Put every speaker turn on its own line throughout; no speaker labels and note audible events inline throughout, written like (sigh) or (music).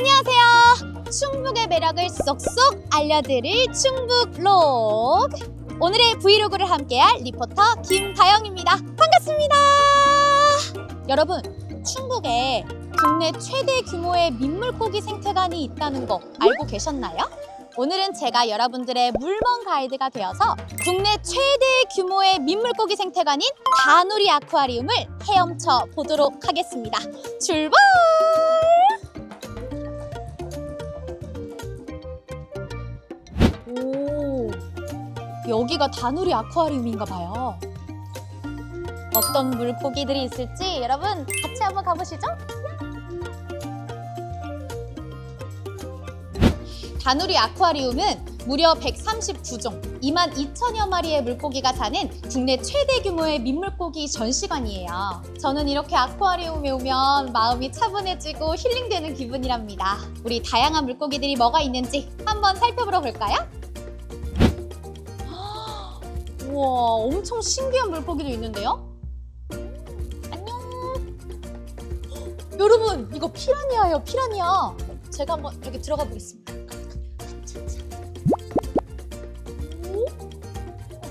안녕하세요. 충북의 매력을 쏙쏙 알려드릴 충북록. 오늘의 브이로그를 함께할 리포터 김다영입니다. 반갑습니다. 여러분, 충북에 국내 최대 규모의 민물고기 생태관이 있다는 거 알고 계셨나요? 오늘은 제가 여러분들의 물멍 가이드가 되어서 국내 최대 규모의 민물고기 생태관인 다누리 아쿠아리움을 헤엄쳐 보도록 하겠습니다. 출발! 여기가 다누리 아쿠아리움인가 봐요. 어떤 물고기들이 있을지 여러분 같이 한번 가보시죠. 다누리 아쿠아리움은 무려 139종, 2만 2천여 마리의 물고기가 사는 국내 최대 규모의 민물고기 전시관이에요. 저는 이렇게 아쿠아리움에 오면 마음이 차분해지고 힐링되는 기분이랍니다. 우리 다양한 물고기들이 뭐가 있는지 한번 살펴보러 볼까요? 우와, 엄청 신기한 물고기도 있는데요? 안녕. 여러분, 이거 피라니아예요, 피라니아. 제가 한번 여기 들어가 보겠습니다.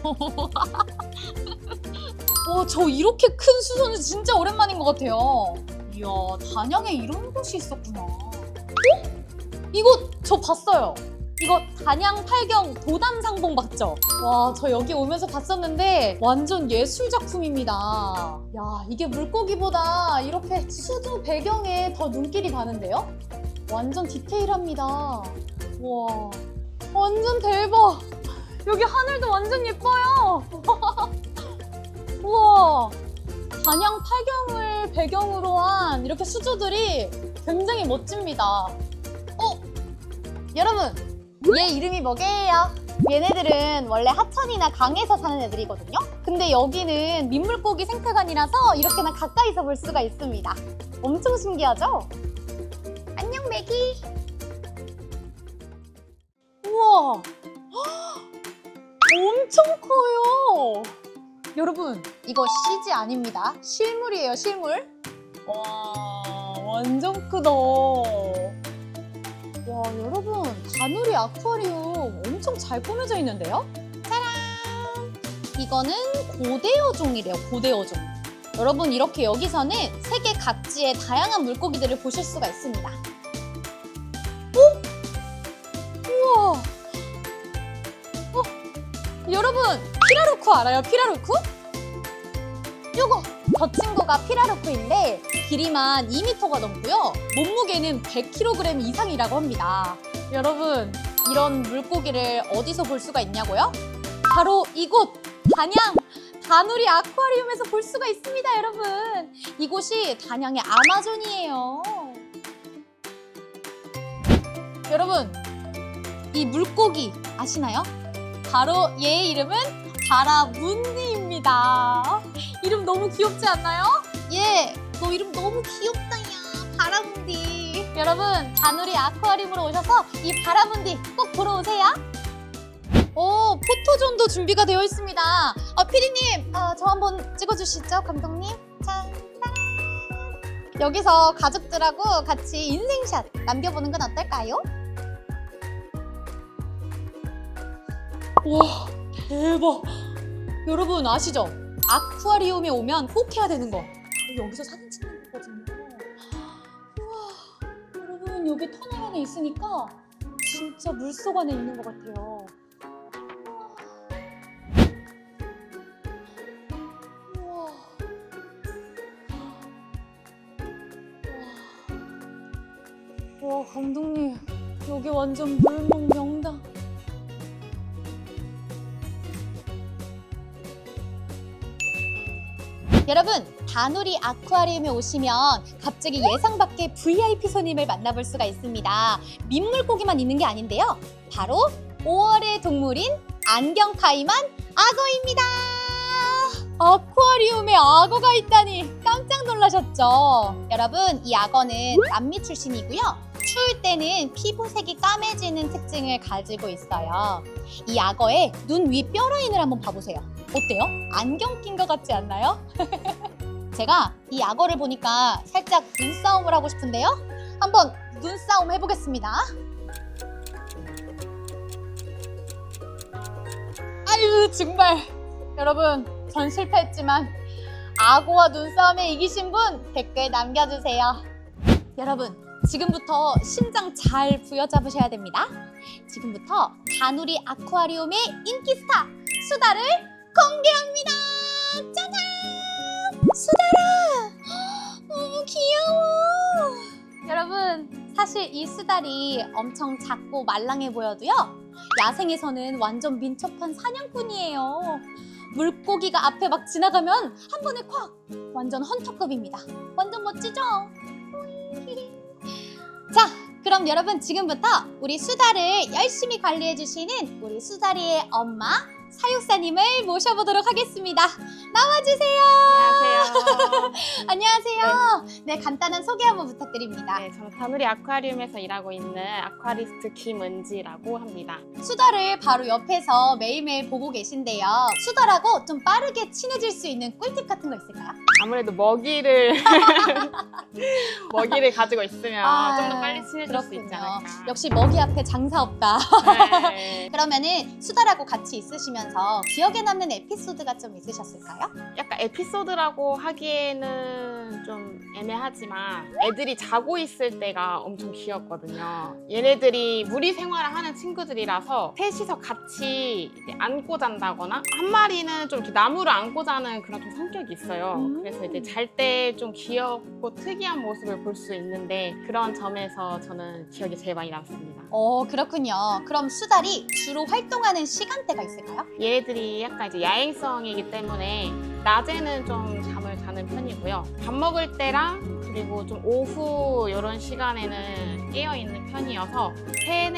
(laughs) 와, 저 이렇게 큰 수소는 진짜 오랜만인 것 같아요. 이야, 단양에 이런 곳이 있었구나. 어? 이거 저 봤어요. 이거 단양 팔경 도담상봉 맞죠? 와, 저 여기 오면서 봤었는데 완전 예술 작품입니다. 야, 이게 물고기보다 이렇게 수조 배경에 더 눈길이 가는데요? 완전 디테일합니다. 와, 완전 대박. 여기 하늘도 완전 예뻐요. (laughs) 우와, 단양 팔경을 배경으로 한 이렇게 수조들이 굉장히 멋집니다. 어, 여러분, 얘 이름이 뭐게요? 얘네들은 원래 하천이나 강에서 사는 애들이거든요. 근데 여기는 민물고기 생태관이라서 이렇게나 가까이서 볼 수가 있습니다. 엄청 신기하죠? 안녕, 메기. 우와, 엄청 커요. 여러분, 이거 CG 아닙니다. 실물이에요, 실물. 와, 완전 크다. 와, 여러분, 다누리 아쿠아리움 엄청 잘 꾸며져 있는데요? 짜란! 이거는 고대어 종이래요, 고대어 종. 여러분, 이렇게 여기서는 세계 각지의 다양한 물고기들을 보실 수가 있습니다. 오? 우와! 어? 여러분, 피라루쿠 알아요? 피라루쿠? 요거! 저 친구가 피라루쿠인데 길이만 2m가 넘고요. 몸무게는 100kg 이상이라고 합니다. 여러분, 이런 물고기를 어디서 볼 수가 있냐고요? 바로 이곳! 단양! 다누리 아쿠아리움에서 볼 수가 있습니다, 여러분. 이곳이 단양의 아마존이에요. 여러분, 이 물고기 아시나요? 바로 얘의 이름은 바라문디입니다. 이름 너무 귀엽지 않나요? 얘, 너 이름 너무 귀엽다, 야. 바라문디. 여러분, 다누리 아쿠아리움으로 오셔서 이 바라문디 꼭 보러 오세요. 오, 포토존도 준비가 되어 있습니다. 어, 피디님, 어, 저 한번 찍어주시죠, 감독님. 짠, 따란. 여기서 가족들하고 같이 인생샷 남겨보는 건 어떨까요? 와, 대박. 여러분 아시죠? 아쿠아리움에 오면 꼭 해야 되는 거. 바로 여기서 사진 찍는 거거든요. 우와, 여러분 여기 터널 안에 있으니까 진짜 물속 안에 있는 것 같아요. 우와. 우와. 와 감독님 여기 완전 물목 명당. 여러분 다누리 아쿠아리움에 오시면 갑자기 예상 밖의 VIP 손님을 만나볼 수가 있습니다. 민물고기만 있는 게 아닌데요. 바로 5월의 동물인 안경카이만 악어입니다. 아쿠아리움에 악어가 있다니 깜짝 놀라셨죠? 여러분 이 악어는 남미 출신이고요. 추울 때는 피부색이 까매지는 특징을 가지고 있어요. 이 악어의 눈 위 뼈라인을 한번 봐보세요. 어때요? 안경 낀 것 같지 않나요? (laughs) 제가 이 악어를 보니까 살짝 눈싸움을 하고 싶은데요. 한번 눈싸움 해보겠습니다. 아유 정말 여러분 전 실패했지만 악어와 눈싸움에 이기신 분 댓글 남겨주세요. 여러분 지금부터 심장 잘 부여잡으셔야 됩니다. 지금부터 다누리 아쿠아리움의 인기 스타 수다를 공개합니다. 짜잔! 수다라! (gasps) 너무 귀여워. 여러분 사실 이 수달이 엄청 작고 말랑해 보여도요. 야생에서는 완전 민첩한 사냥꾼이에요. 물고기가 앞에 막 지나가면 한 번에 콱! 완전 헌터급입니다. 완전 멋지죠? (laughs) 자, 그럼 여러분 지금부터 우리 수다를 열심히 관리해 주시는 우리 수다리의 엄마 사육사님을 모셔보도록 하겠습니다. 나와주세요.
안녕하세요. (laughs)
안녕하세요. 네, 간단한 소개 한번 부탁드립니다.
네, 저는 다누리 아쿠아리움에서 일하고 있는 아쿠아리스트 김은지라고 합니다.
수다를 바로 옆에서 매일매일 보고 계신데요. 수다라고 좀 빠르게 친해질 수 있는 꿀팁 같은 거 있을까요?
아무래도 먹이를 (laughs) 먹이를 가지고 있으면
아,
좀 더 빨리 친해질 수 있지 않을까.
역시 먹이 앞에 장사 없다.
네. (laughs)
그러면은 수다라고 같이 있으시면 서 기억에 남는 에피소드가 좀 있으셨을까요?
약간 에피소드라고 하기에는 좀 애매하지만 애들이 자고 있을 때가 엄청 귀엽거든요. 얘네들이 무리 생활을 하는 친구들이라서 셋이서 같이 이제 안고 잔다거나 한 마리는 좀 이렇게 나무를 안고 자는 그런 좀 성격이 있어요.
음.
그래서 이제 잘 때 좀 귀엽고 특이한 모습을 볼 수 있는데 그런 점에서 저는 기억이 제일 많이 남습니다.
어, 그렇군요. 그럼 수달이 주로 활동하는 시간대가 있을까요?
얘네들이 약간 이제 야행성이기 때문에 낮에는 좀 잠을 자는 편이고요. 밥 먹을 때랑 그리고 좀 오후 이런 시간에는 깨어 있는 편이어서 3,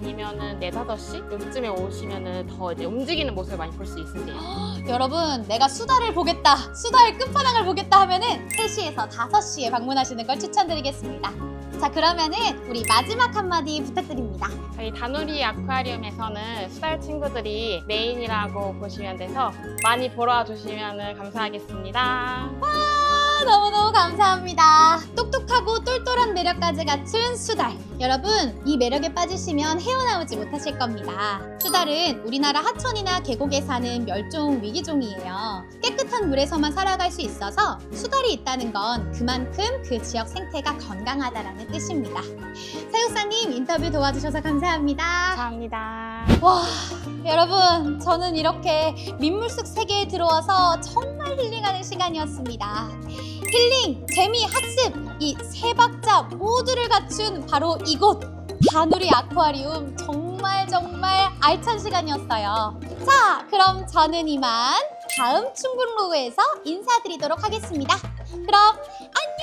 4시이면은 4, 5시 요즘에 오시면은 더 이제 움직이는 모습을 많이 볼 수 있으세요. (gasps)
여러분, 내가 수다를 보겠다, 수다의 끝판왕을 보겠다 하면은 3시에서 5시에 방문하시는 걸 추천드리겠습니다. 자, 그러면은 우리 마지막 한마디 부탁드립니다.
저희 다누리 아쿠아리움에서는 수달 친구들이 메인이라고 보시면 돼서 많이 보러 와주시면 감사하겠습니다.
아, 너무너무 감사합니다. 똑똑하고 똘똘한 매력까지 갖춘 수달. 여러분, 이 매력에 빠지시면 헤어나오지 못하실 겁니다. 수달은 우리나라 하천이나 계곡에 사는 멸종 위기종이에요. 깨끗 한 물에서만 살아갈 수 있어서 수달이 있다는 건 그만큼 그 지역 생태가 건강하다라는 뜻입니다. 사육사님 인터뷰 도와주셔서 감사합니다.
감사합니다.
와, 여러분, 저는 이렇게 민물 속 세계에 들어와서 정말 힐링하는 시간이었습니다. 힐링, 재미, 학습, 이 세 박자 모두를 갖춘 바로 이곳 다누리 아쿠아리움 정말 정말 알찬 시간이었어요. 자, 그럼 저는 이만 다음 충북로에서 인사드리도록 하겠습니다. 그럼 안녕!